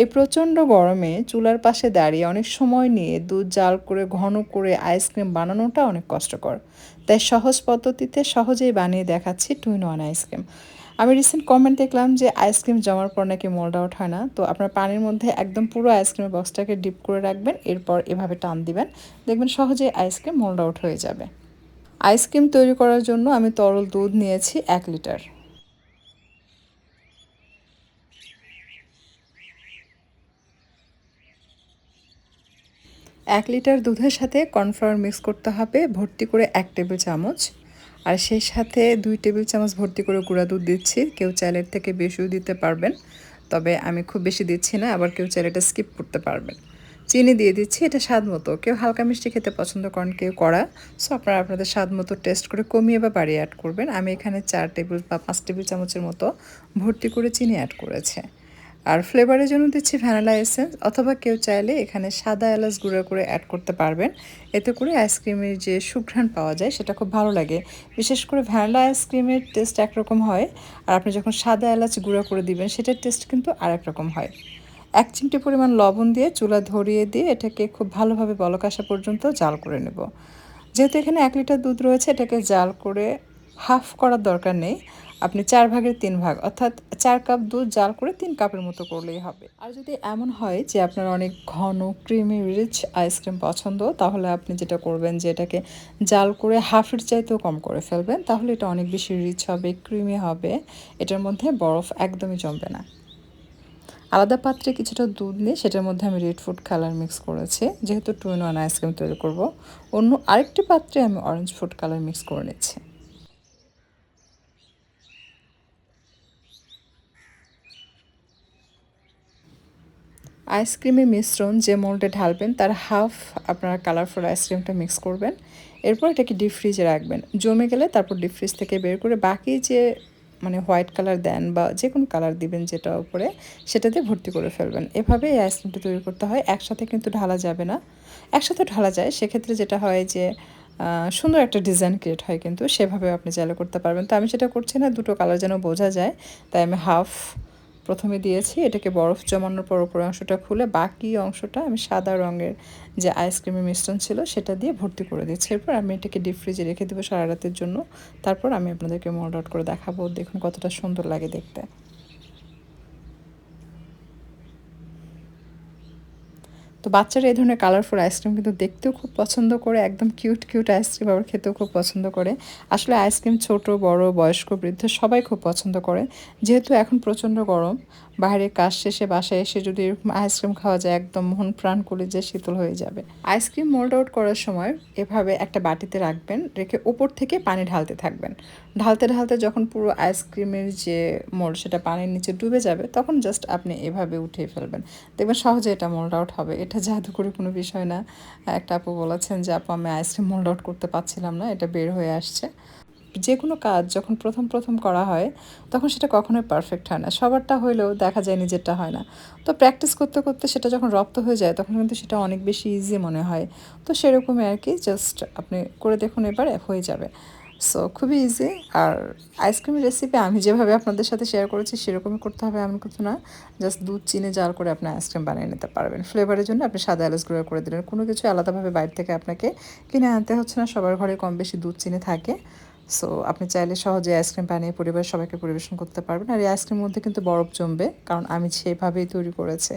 এই প্রচণ্ড গরমে চুলার পাশে দাঁড়িয়ে অনেক সময় নিয়ে দুধ জাল করে, ঘন করে আইসক্রিম বানানোটা অনেক কষ্টকর। তাই সহজ পদ্ধতিতে সহজেই বানিয়ে দেখাচ্ছি two in one ice cream. আমি রিসেন্ট কমেন্ট দেখলাম যে আইসক্রিম জমার পর নাকি মোল্ড আউট হয় না। তো আপনার পানির মধ্যে একদম পুরো আইসক্রিমের বক্সটাকে ডিপ করে রাখবেন, এরপর এভাবে টান দিবেন। দেখবেন সহজেই আইসক্রিম মোল্ড আউট হয়ে যাবে। আইসক্রিম তৈরি করার জন্য আমি তরল দুধ নিয়েছি এক লিটার। এক লিটার দুধের সাথে কর্নফ্লাওয়ার মিক্স করতে হবে, ভর্তি করে এক টেবিল চামচ। আর সেই সাথে দুই টেবিল চামচ ভর্তি করে গুঁড়া দুধ দিচ্ছি, কেউ চাইলের থেকে বেশিও দিতে পারবেন। তবে আমি খুব বেশি দিচ্ছি না, আবার কেউ চাইলে এটা স্কিপ করতে পারবেন। চিনি দিয়ে দিচ্ছি, এটা স্বাদ মতো। কেউ হালকা মিষ্টি খেতে পছন্দ করেন, কেউ করা সো আপনারা আপনাদের স্বাদ মতো টেস্ট করে কমিয়ে বা বাড়িয়ে অ্যাড করবেন। আমি এখানে চার টেবিল বা পাঁচ টেবিল চামচের মতো ভর্তি করে চিনি অ্যাড করেছে। আর ফ্লেভারের জন্য দিচ্ছি ভ্যানিলা এসেন্স অথবা কেউ চাইলে এখানে সাদা এলাচ গুঁড়ো করে অ্যাড করতে পারবেন। এতে করে আইসক্রিমের যে সুঘ্রাণ পাওয়া যায়, সেটা খুব ভালো লাগে। বিশেষ করে ভ্যানিলা আইসক্রিমের টেস্ট একরকম হয়, আর আপনি যখন সাদা এলাচ গুঁড়ো করে দিবেন, সেটার টেস্ট কিন্তু আরেক রকম হয়। এক চিমটি পরিমাণ লবণ দিয়ে চুলা ধরিয়ে দিয়ে এটাকে খুব ভালোভাবে বলক আসা পর্যন্ত জাল করে নেব। যেহেতু এখানে এক লিটার দুধ রয়েছে, এটাকে জাল করে হাফ করার দরকার নেই। আপনি চার ভাগের তিন ভাগ, অর্থাৎ চার কাপ দুধ জাল করে তিন কাপের মতো করলেই হবে। আর যদি এমন হয় যে আপনার অনেক ঘন ক্রিমি রিচ আইসক্রিম পছন্দ, তাহলে আপনি যেটা করবেন যে এটাকে জাল করে হাফের চাইতেও কম করে ফেলবেন, তাহলে এটা অনেক বেশি রিচ হবে ক্রিমি হবে, এটার মধ্যে বরফ একদমই জমবে না। আলাদা পাত্রে কিছুটা দুধ নিয়ে সেটার মধ্যে আমি রেড ফুড কালার মিক্স করেছি, যেহেতু টু ইন ওয়ান আইসক্রিম তৈরি করব। অন্য আরেকটি পাত্রে আমি অরেঞ্জ ফুড কালার মিক্স করে নিচ্ছি। আইসক্রিমের মিশ্রণ যে মোল্ডে ঢালবেন, তার হাফ আপনারা কালারফুল আইসক্রিমটা মিক্স করবেন। এরপর এটাকে ডিপ ফ্রিজে রাখবেন। জমে গেলে তারপর ডিপ ফ্রিজ থেকে বের করে বাকি যে মানে হোয়াইট কালার দেন বা যে কোনো কালার দিবেন যেটা উপরে, সেটাতে ভর্তি করে ফেলবেন। এভাবে এই আইসক্রিমটা তৈরি করতে হয়। একসাথে কিন্তু ঢালা যাবে না। একসাথে ঢালা যায়, সেক্ষেত্রে যেটা হয় যে সুন্দর একটা ডিজাইন ক্রিয়েট হয় কিন্তু। সেভাবে আপনি চাইলে করতে পারবেন। তো আমি সেটা করছি না, দুটো কালার যেন বোঝা যায়। তাই আমি হাফ প্রথমে দিয়েছি, এটাকে বরফ জমানোর পর উপরে অংশটা খুলে বাকি অংশটা আমি সাদা রঙের যে আইসক্রিমের মিশ্রণ ছিল সেটা দিয়ে ভর্তি করে দিচ্ছি। এরপর আমি এটাকে ডিপ ফ্রিজে রেখে দেবো সারা রাতের জন্য। তারপর আমি আপনাদেরকে মোল্ড আউট করে দেখাবো। দেখুন কতটা সুন্দর লাগে দেখতে। তো বাচ্চারা এই ধরনের কালারফুল আইসক্রিম কিন্তু দেখতেও খুব পছন্দ করে, একদম কিউট কিউট আইসক্রিম আবার খেতেও খুব পছন্দ করে। আসলে আইসক্রিম ছোট, বড়, বয়স্ক, বৃদ্ধ সবাই খুব পছন্দ করে। যেহেতু এখন প্রচণ্ড গরম বাইরে কাজ শেষে বাসায় এসে যদি এরকম আইসক্রিম খাওয়া যায়, একদম মন প্রাণ যে শীতল হয়ে যাবে। আইসক্রিম মোল্ড আউট করার সময় এভাবে একটা বাটিতে রাখবেন, রেখে ওপর থেকে পানি ঢালতে থাকবেন। ঢালতে ঢালতে যখন পুরো আইসক্রিমের যে মোল্ড সেটা পানির নিচে ডুবে যাবে, তখন জাস্ট আপনি এভাবে উঠিয়ে ফেলবেন। দেখবেন সহজে এটা মোল্ড আউট হবে। এটা জাদুকরি কোনো বিষয় না। একটা আপু বলেছেন যে, আপু, আমি আইসক্রিম মোল্ড আউট করতে পারছিলাম না, এটা বের হয়ে আসছে। যে কোনো কাজ যখন প্রথম প্রথম করা হয়, তখন সেটা কখনোই পারফেক্ট হয় না। সবারটা হইলেও দেখা যায় নিজেরটা হয় না। তো প্র্যাকটিস করতে করতে সেটা যখন রপ্ত হয়ে যায়, তখন কিন্তু সেটা অনেক বেশি ইজি মনে হয়। তো সেরকমই আর কি জাস্ট আপনি করে দেখুন এবার, হয়ে যাবে। সো খুবই ইজি আর আইসক্রিমের রেসিপি আমি যেভাবে আপনাদের সাথে শেয়ার করেছি, সেরকমই করতে হবে এমন কিছু না। জাস্ট দুধ, চিনি জাল করে আপনি আইসক্রিম বানিয়ে নিতে পারবেন। ফ্লেভারের জন্য আপনি সাদা এলাচ গুঁড়ো করে দিলেন। কোনো কিছু আলাদাভাবে বাইরে থেকে আপনাকে কিনে আনতে হচ্ছে না। সবার ঘরে কম বেশি দুধ, চিনি থাকে। সো আপনি চাইলে সহজে আইসক্রিম বানিয়ে পরিবার সবাইকে পরিবেশন করতে পারবেন। আর এই আইসক্রিমের মধ্যে কিন্তু বরফ জমবে, কারণ আমি সেভাবেই তৈরি করেছি